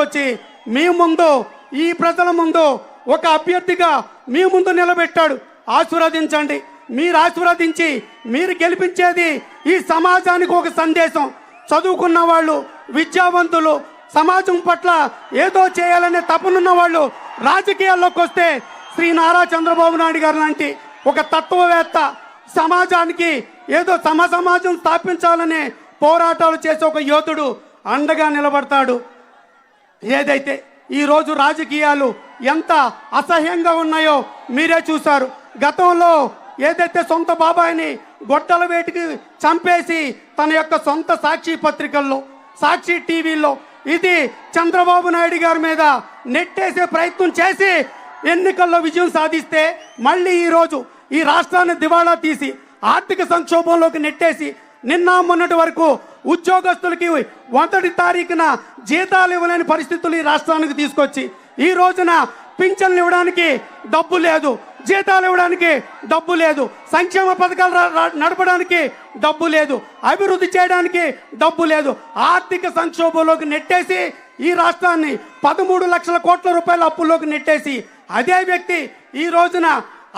వచ్చి మీ ముందు ఈ ప్రజల ముందు ఒక అభ్యర్థిగా మీ ముందు నిలబెట్టాడు. ఆశీర్వదించండి. మీరు ఆశీర్వదించి మీరు గెలిపించేది ఈ సమాజానికి ఒక సందేశం. చదువుకున్న వాళ్ళు విద్యావంతులు సమాజం పట్ల ఏదో చేయాలనే తపనున్న వాళ్ళు రాజకీయాల్లోకి వస్తే శ్రీ నారా చంద్రబాబు నాయుడు గారు లాంటి ఒక తత్వవేత్త సమాజానికి ఏదో సమ సమాజం స్థాపించాలనే పోరాటాలు చేసే ఒక యోధుడు అండగా నిలబడతాడు. ఏదైతే ఈరోజు రాజకీయాలు ఎంత అసహ్యంగా ఉన్నాయో మీరే చూశారు. గతంలో ఏదైతే సొంత బాబాయిని గొడ్డల వేటికి చంపేసి తన యొక్క సొంత సాక్షి పత్రికల్లో సాక్షి టీవీలో ఇది చంద్రబాబు నాయుడు గారి మీద నెట్టేసే ప్రయత్నం చేసి ఎన్నికల్లో విజయం సాధిస్తే మళ్ళీ ఈరోజు ఈ రాష్ట్రాన్ని దివాళా తీసి ఆర్థిక సంక్షోభంలోకి నెట్టేసి నిన్న మొన్నటి వరకు ఉద్యోగస్తులకి మొదటి తారీఖున జీతాలు ఇవ్వలేని పరిస్థితులు ఈ రాష్ట్రానికి తీసుకొచ్చి ఈ రోజున పింఛన్లు ఇవ్వడానికి డబ్బు లేదు జీతాలు ఇవ్వడానికి డబ్బు లేదు సంక్షేమ పథకాలు నడపడానికి డబ్బు లేదు అభివృద్ధి చేయడానికి డబ్బు లేదు ఆర్థిక సంక్షోభంలోకి నెట్టేసి ఈ రాష్ట్రాన్ని పదమూడు లక్షల కోట్ల రూపాయల అప్పుల్లోకి నెట్టేసి అదే వ్యక్తి ఈ రోజున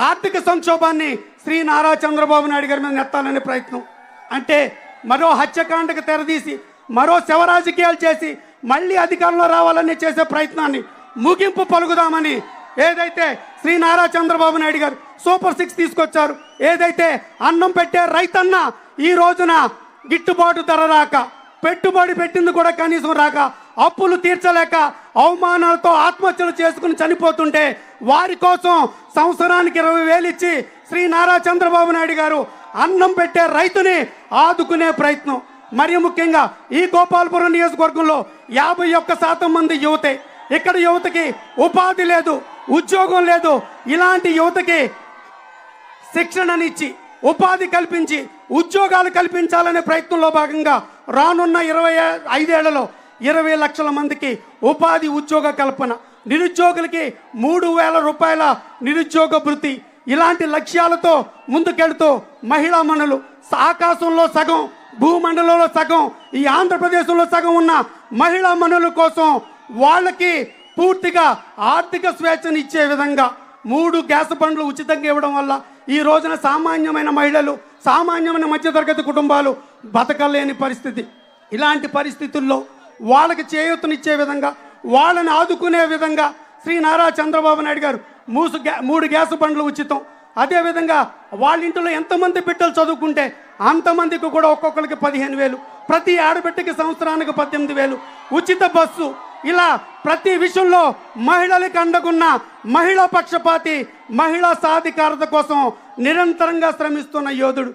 ఆర్థిక సంక్షోభాన్ని శ్రీ నారా చంద్రబాబు నాయుడు గారి మీద నెత్తాలనే ప్రయత్నం. అంటే మరో హత్యకాండకు తెరదీసి మరో శవ రాజకీయాలు చేసి మళ్ళీ అధికారంలో రావాలని చేసే ప్రయత్నాన్ని ముగింపు పలుకుదామని ఏదైతే శ్రీ నారా చంద్రబాబు నాయుడు గారు సూపర్ సిక్స్ తీసుకొచ్చారు ఏదైతే అన్నం పెట్టే రైతన్న ఈ రోజున గిట్టుబాటు ధర రాక పెట్టుబడి పెట్టింది కూడా కనీసం రాక అప్పులు తీర్చలేక అవమానాలతో ఆత్మహత్యలు చేసుకుని చనిపోతుంటే వారి కోసం సంవత్సరానికి ఇరవై వేలు ఇచ్చి శ్రీ నారా చంద్రబాబు నాయుడు గారు అన్నం పెట్టే రైతుని ఆదుకునే ప్రయత్నం. మరియు ముఖ్యంగా ఈ గోపాలపురం నియోజకవర్గంలో యాభై ఒక్క శాతం మంది యువతే. ఇక్కడ యువతకి ఉపాధి లేదు ఉద్యోగం లేదు. ఇలాంటి యువతకి శిక్షణనిచ్చి ఉపాధి కల్పించి ఉద్యోగాలు కల్పించాలనే ప్రయత్నంలో భాగంగా రానున్న ఇరవై ఐదేళ్ళలో ఇరవై లక్షల మందికి ఉపాధి ఉద్యోగ కల్పన. నిరుద్యోగులకి మూడు వేల రూపాయల నిరుద్యోగ భృతి ఇలాంటి లక్ష్యాలతో ముందుకెళ్తూ మహిళా మనులు ఆకాశంలో సగం భూమండలంలో సగం ఈ ఆంధ్రప్రదేశ్లో సగం ఉన్న మహిళా మనుల కోసం వాళ్ళకి పూర్తిగా ఆర్థిక స్వేచ్ఛను ఇచ్చే విధంగా మూడు గ్యాస్ బండ్లు ఉచితంగా ఇవ్వడం వల్ల ఈ రోజున సామాన్యమైన మహిళలు సామాన్యమైన మధ్యతరగతి కుటుంబాలు బతకలేని పరిస్థితి. ఇలాంటి పరిస్థితుల్లో వాళ్ళకి చేయూతనిచ్చే విధంగా వాళ్ళని ఆదుకునే విధంగా శ్రీ నారా చంద్రబాబు నాయుడు గారు మూసు గ్యా మూడు గ్యాస్ బండ్లు ఉచితం. అదేవిధంగా వాళ్ళ ఇంట్లో ఎంతమంది బిడ్డలు చదువుకుంటే అంతమందికి కూడా ఒక్కొక్కరికి పదిహేను వేలు ప్రతి ఆడబిడ్డకి సంవత్సరానికి పద్దెనిమిది వేలు. ఉచిత బస్సు. ఇలా ప్రతి విషయంలో మహిళలకు అండగున్న మహిళా పక్షపాతి మహిళా సాధికారత కోసం నిరంతరంగా శ్రమిస్తున్న యోధుడు.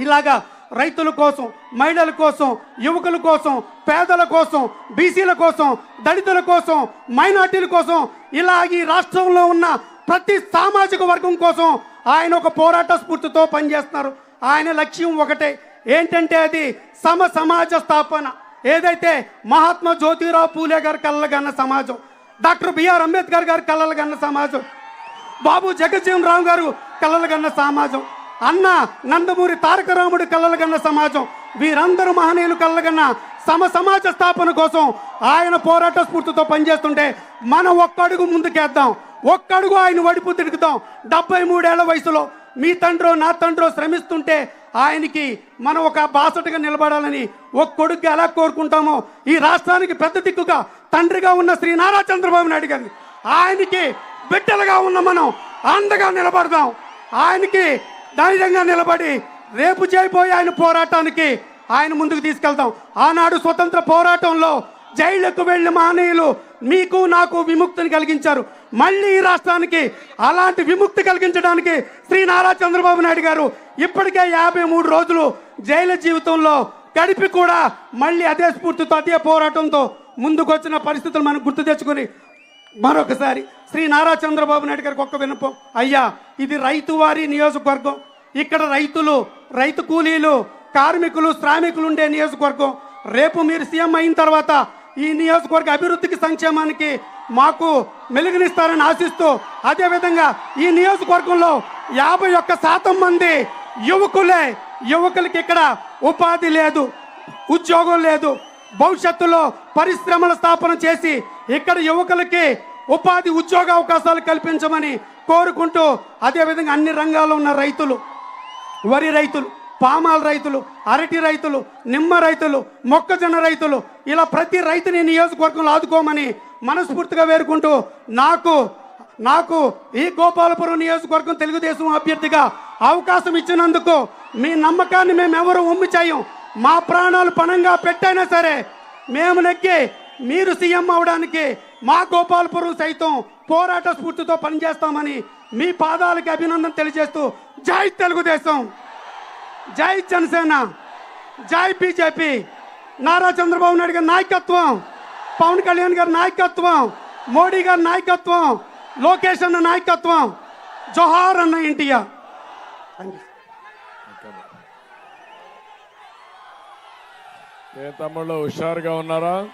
ఇలాగా రైతుల కోసం మహిళల కోసం యువకుల కోసం పేదల కోసం బీసీల కోసం దళితుల కోసం మైనార్టీల కోసం ఇలా ఈ రాష్ట్రంలో ఉన్న ప్రతి సామాజిక వర్గం కోసం ఆయన ఒక పోరాట స్ఫూర్తితో పనిచేస్తున్నారు. ఆయన లక్ష్యం ఒకటే. ఏంటంటే అది సమ సమాజ స్థాపన. ఏదైతే మహాత్మా జ్యోతిరావు పూలే గారు కలలుగన్న సమాజం డాక్టర్ బిఆర్ అంబేద్కర్ గారు కలలుగన్న సమాజం బాబు జగజ్జీవన్ రావు గారు కలలుగన్న సమాజం అన్న నందమూరి తారక రాముడు కలలుగన్న సమాజం వీరందరూ మహనీయులు కళ్ళగన్న సమ సమాజ స్థాపన కోసం ఆయన పోరాట స్ఫూర్తితో పనిచేస్తుంటే మనం ఒక్కడుగు ముందుకేద్దాం. ఒక్కడుగు ఆయన వడిపు తిరుగుతాం డెబ్బై మూడేళ్ళ వయసులో మీ తండ్రో నా తండ్రో శ్రమిస్తుంటే ఆయనకి మనం ఒక బాసటగా నిలబడాలని ఒక కొడుకు ఎలా కోరుకుంటామో ఈ రాష్ట్రానికి పెద్ద దిక్కుగా తండ్రిగా ఉన్న శ్రీ నారా చంద్రబాబు నాయుడు గారిని. ఆయనకి బిడ్డలుగా ఉన్న మనం అందగా నిలబడదాం. ఆయనకి ధైర్యంగా నిలబడి రేపు చేయబోయే ఆయన పోరాటానికి ఆయన ముందుకు తీసుకెళ్తాం. ఆనాడు స్వతంత్ర పోరాటంలో జైళ్ళకు వెళ్ళి మహనీయులు మీకు నాకు విముక్తిని కలిగించారు. మళ్ళీ ఈ రాష్ట్రానికి అలాంటి విముక్తి కలిగించడానికి శ్రీ నారా చంద్రబాబు నాయుడు గారు ఇప్పటికే యాభై మూడు రోజులు జైలు జీవితంలో గడిపి కూడా మళ్ళీ అదే స్ఫూర్తితో అదే పోరాటంతో ముందుకు వచ్చిన పరిస్థితులు మనం గుర్తు తెచ్చుకొని మరొకసారి శ్రీ నారా చంద్రబాబు నాయుడు గారికి ఒక్క వినపం అయ్యా ఇది రైతు వారి నియోజకవర్గం. ఇక్కడ రైతులు రైతు కూలీలు కార్మికులు శ్రామికులు ఉండే నియోజకవర్గం. రేపు మీరు సీఎం అయిన తర్వాత ఈ నియోజకవర్గ అభివృద్ధికి సంక్షేమానికి మాకు మెలుగునిస్తారని ఆశిస్తూ అదేవిధంగా ఈ నియోజకవర్గంలో యాభై ఒక్క శాతం మంది యువకులే యువకులకి ఇక్కడ ఉపాధి లేదు ఉద్యోగం లేదు భవిష్యత్తులో పరిశ్రమల స్థాపన చేసి ఇక్కడ యువకులకి ఉపాధి ఉద్యోగ అవకాశాలు కల్పించమని కోరుకుంటూ అదేవిధంగా అన్ని రంగాల్లో ఉన్న రైతులు వరి రైతులు పామాల రైతులు అరటి రైతులు నిమ్మ రైతులు మొక్కజొన్న రైతులు ఇలా ప్రతి రైతుని నియోజకవర్గంలో ఆదుకోమని మనస్ఫూర్తిగా వేరుకుంటూ నాకు నాకు ఈ గోపాలపురం నియోజకవర్గం తెలుగుదేశం అభ్యర్థిగా అవకాశం ఇచ్చినందుకు మీ నమ్మకాన్ని మేము ఎవరు ఉమ్మి చేయం. మా ప్రాణాలు పణంగా పెట్టైనా సరే మేము నెక్కి మీరు సీఎం అవడానికి మా గోపాల్పురం సైతం పోరాట స్ఫూర్తితో పనిచేస్తామని మీ పాదాలకి అభినందన తెలియజేస్తూ జై తెలుగుదేశం. జై జనసేన. జై బీజేపీ. నారా చంద్రబాబు నాయుడు గారి నాయకత్వం. పవన్ కళ్యాణ్ గారి నాయకత్వం. మోడీ గారి నాయకత్వం. లోకేష్ అన్న నాయకత్వం. జోహార్ అన్న ఎన్టీఆర్. ఏ తమ్ముళ్ళు హుషారుగా ఉన్నారా?